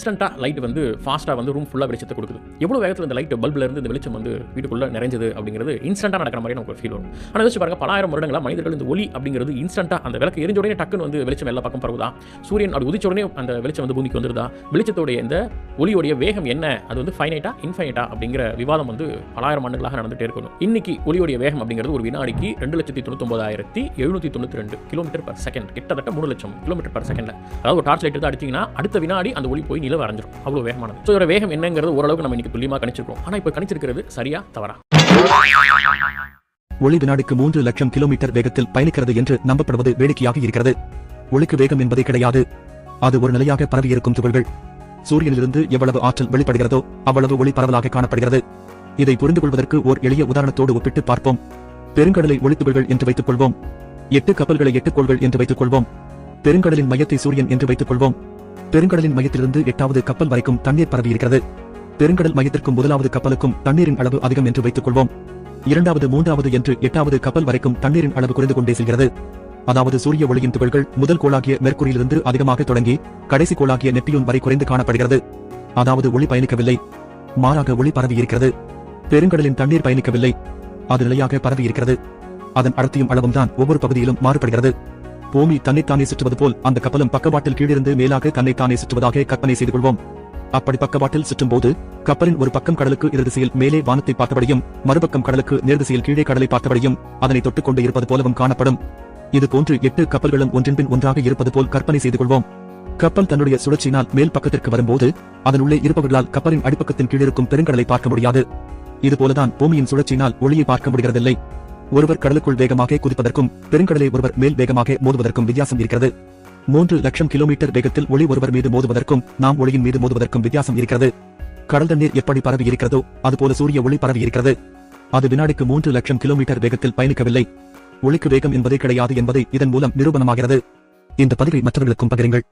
இன்ஸ்டண்ட்டாக லைட் வந்து ஃபாஸ்ட்டாக வந்து ரூம் ஃபுல்லாக வெளிச்சத்தை கொடுக்குது. எவ்வளோ வேகத்தில் இந்த லைட் பல்பில் இருந்து இந்த வெளிச்சம் வந்து வீட்டுக்குள்ளே நிறைஞ்சது அப்படிங்கிறது இன்ஸ்டண்ட்டாக நடக்கிற மாதிரி நமக்கு ஃபீல் வரும். ஆனால் வச்சு பாருங்க பலாயிரம் வருடங்களா மனிதர்கள் இந்த ஒளி அப்படிங்கிறது இன்ஸ்டண்ட்டாக அந்த விளக்கு எரிஞ்ச உடனே டக்குன்னு வந்து வெளிச்சம் எல்லா பக்கம் பரவுதா? சூரியன் அப்படி உதிச்ச உடனே அந்த வெளிச்சம் வந்து பூமிக்கு வந்துருதா? வெளிச்சத்தோடைய இந்த ஒளியோடைய வேகம் என்ன? அது வந்து ஃபைனைட்டா இன்ஃபைனைட்டா அப்படிங்கிற விவாதம் வந்து பலாயிரம் ஆண்டுகளாக நடந்துட்டே இருக்கணும். இன்னைக்கு ஒளியோடைய வேகம் அப்படிங்கிறது ஒரு வினாடிக்கு ரெண்டு லட்சத்தி தொண்ணூத்தொம்பதாயிரத்தி எழுநூத்தி தொண்ணூற்றி ரெண்டு கிலோமீட்டர் பர் செகண்ட் கிட்டத்தட்ட மூணு லட்சம் கிலோமீட்டர் பர் செகண்ட்ல அதாவது ஒரு டார்ச் லைட் எடுத்து அடிச்சிங்கன்னா அடுத்த வினாடி அந்த ஒளி போய் நிலவு வரைஞ்சிடும் அவ்வளோ வேகமானது. ஸோ இதோட வேகம் என்னங்கிறது ஓரளவுக்கு நம்ம இன்னைக்கு துல்லியமாக கணிச்சிருக்கோம் ஆனால் இப்போ கணிச்சிருக்கிறது சரியா தவறா? ஒளி வினாடிக்கு மூன்று லட்சம் கிலோமீட்டர் வேகத்தில் பயணிக்கிறது என்று நம்பப்படுவது வேடிக்கையாக இருக்கிறது. ஒளிக்கு வேகம் என்பதே கிடையாது. அது ஒரு நிலையாக பரவியிருக்கும் துகள்கள். சூரியனிலிருந்து எவ்வளவு ஆற்றல் வெளிப்படுகிறதோ அவ்வளவு ஒளி பரவலாக காணப்படுகிறது. இதை புரிந்து கொள்வதற்கு ஓர் எளிய உதாரணத்தோடு ஒப்பிட்டு பார்ப்போம். பெருங்கடலை ஒளித்துகள்கள் என்று வைத்துக் கொள்வோம். எட்டு கப்பல்களை எட்டு கோள்கள் என்று வைத்துக் கொள்வோம். பெருங்கடலின் மையத்தை சூரியன் என்று வைத்துக் கொள்வோம். பெருங்கடலின் மையத்திலிருந்து எட்டாவது கப்பல் வரைக்கும் தண்ணீர் பரவியிருக்கிறது பெருங்கடல் மையத்திற்கும் முதலாவது கப்பலுக்கும் தண்ணீரின் அளவு அதிகம் என்று வைத்துக் கொள்வோம் இரண்டாவது மூன்றாவது என்று எட்டாவது கப்பல் வரைக்கும் தண்ணீரின் அளவு குறைந்து கொண்டே செல்கிறது. அதாவது சூரிய ஒளியின் துகள்கள் முதல் கோளாகிய மேற்கூரியிலிருந்து அதிகமாக தொடங்கி கடைசி கோளாகிய நெப்பியூன் வரை குறைந்து காணப்படுகிறது. அதாவது ஒளி பயணிக்கவில்லை. மாறாக ஒளி பரவியிருக்கிறது பெருங்கடலின் தண்ணீர் பயணிக்கவில்லை. அது நிலையாக பரவியிருக்கிறது அதன் அடர்த்தியும் அளவும் தான் ஒவ்வொரு பகுதியிலும் மாறுபடுகிறது. பூமி தன்னைத்தானே சுற்றுவது போல் அந்த கப்பலும் பக்கவாட்டில் கீழிருந்து மேலாக தன்னைத்தானே சுற்றுவதாக கற்பனை செய்து கொள்வோம் அப்படி பக்கவாட்டில் சுற்றும் போது கப்பலின் ஒரு பக்கம் கடலுக்கு எதிர் மேலே வானத்தை பார்த்தபடியும் மறுபக்கம் கடலுக்கு நேர்திசையில் கீழே கடலை பார்த்தபடியும் அதனை தொட்டுக்கொண்டு இருப்பது போலவும் காணப்படும். இது போன்று எட்டு கப்பல்களும் ஒன்றின்பின் ஒன்றாக இருப்பது போல் கற்பனை செய்து கொள்வோம் கப்பல் தன்னுடைய சுழற்சியினால் மேல் பக்கத்திற்கு வரும்போது அதன் உள்ளே இருப்பவர்களால் கப்பலின் அடிப்பக்கத்தின் கீழிருக்கும் பெருங்கடலை பார்க்க முடியாது. இதுபோலதான் பூமியின் சுழற்சியினால் ஒளியை பார்க்க முடிகிறதில்லை. ஒருவர் கடலுக்குள் வேகமாக குதிப்பதற்கும் பெருங்கடலை ஒருவர் மேல் வேகமாக மோதுவதற்கும் வித்தியாசம் இருக்கிறது. மூன்று லட்சம் கிலோமீட்டர் வேகத்தில் ஒளி ஒருவர் மீது மோதுவதற்கும் நாம் ஒளியின் மீது மோதுவதற்கும் வித்தியாசம் இருக்கிறது. கடல் தண்ணீர் எப்படி பரவி இருக்கிறதோ அதுபோல சூரிய ஒளி பரவி இருக்கிறது. அது வினாடிக்கு மூன்று லட்சம் கிலோமீட்டர் வேகத்தில் பயணிக்கவில்லை. ஒளிக்கு வேகம் என்பதே கிடையாது என்பதை இதன் மூலம் நிரூபணமாகிறது. இந்த பதிவை மற்றவர்களுக்கும் பகிருங்கள்.